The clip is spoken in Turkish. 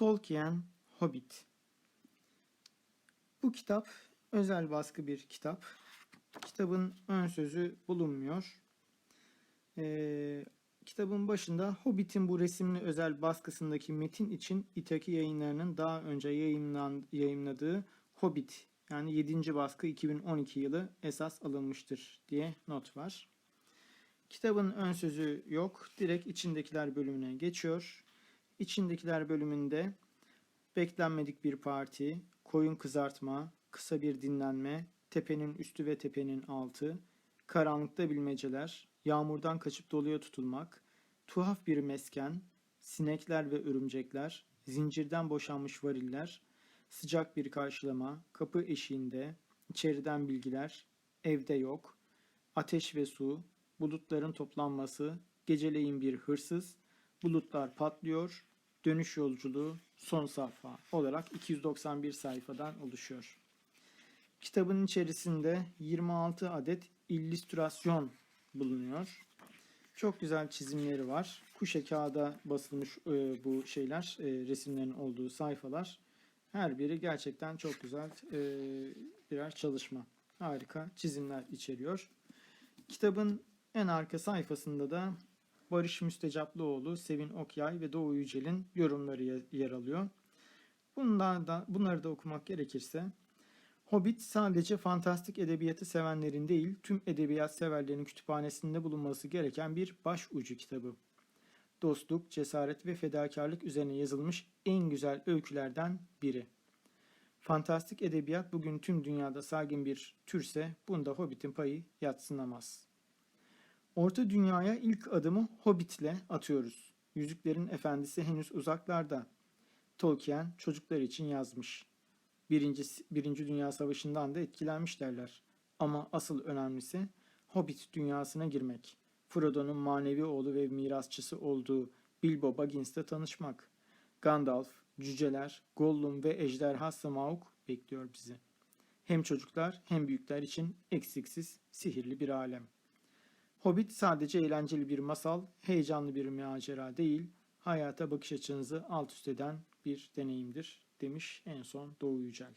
Tolkien Hobbit. Bu kitap özel baskı bir kitap. Kitabın ön sözü bulunmuyor. Ee, kitabın başında Hobbit'in bu resimli özel baskısındaki metin için İtaki yayınlarının daha önce yayınladığı Hobbit yani 7. baskı 2012 yılı esas alınmıştır diye not var. Kitabın ön sözü yok. Direkt içindekiler bölümüne geçiyor. İçindekiler bölümünde beklenmedik bir parti, koyun kızartma, kısa bir dinlenme, tepenin üstü ve tepenin altı, karanlıkta bilmeceler, yağmurdan kaçıp doluya tutulmak, tuhaf bir mesken, sinekler ve örümcekler, zincirden boşanmış variller, sıcak bir karşılama, kapı eşiğinde, içeriden bilgiler, evde yok, ateş ve su, bulutların toplanması, geceleyin bir hırsız, bulutlar patlıyor, dönüş yolculuğu, son sayfa olarak 291 sayfadan oluşuyor. Kitabın içerisinde 26 adet illüstrasyon bulunuyor. Çok güzel çizimleri var. Kuşe kağıda basılmış e, bu şeyler, e, resimlerin olduğu sayfalar. Her biri gerçekten çok güzel e, birer çalışma. Harika çizimler içeriyor. Kitabın en arka sayfasında da Barış Müstecaplıoğlu, Sevin Okyay ve Doğu Yücel'in yorumları ye- yer alıyor. Bunlar da, bunları da okumak gerekirse Hobbit sadece fantastik edebiyatı sevenlerin değil, tüm edebiyat severlerin kütüphanesinde bulunması gereken bir başucu kitabı. Dostluk, cesaret ve fedakarlık üzerine yazılmış en güzel öykülerden biri. Fantastik edebiyat bugün tüm dünyada saygın bir türse bunda Hobbit'in payı yatsınamaz. Orta Dünya'ya ilk adımı Hobbit'le atıyoruz. Yüzüklerin Efendisi henüz uzaklarda. Tolkien çocuklar için yazmış. Birinci, Birinci Dünya Savaşı'ndan da etkilenmiş derler. Ama asıl önemlisi Hobbit dünyasına girmek. Frodo'nun manevi oğlu ve mirasçısı olduğu Bilbo Baggins'le tanışmak. Gandalf, cüceler, Gollum ve ejderha Smaug bekliyor bizi. Hem çocuklar hem büyükler için eksiksiz sihirli bir alem. Hobbit sadece eğlenceli bir masal, heyecanlı bir macera değil, hayata bakış açınızı alt üst eden bir deneyimdir demiş en son Doğu Yücel.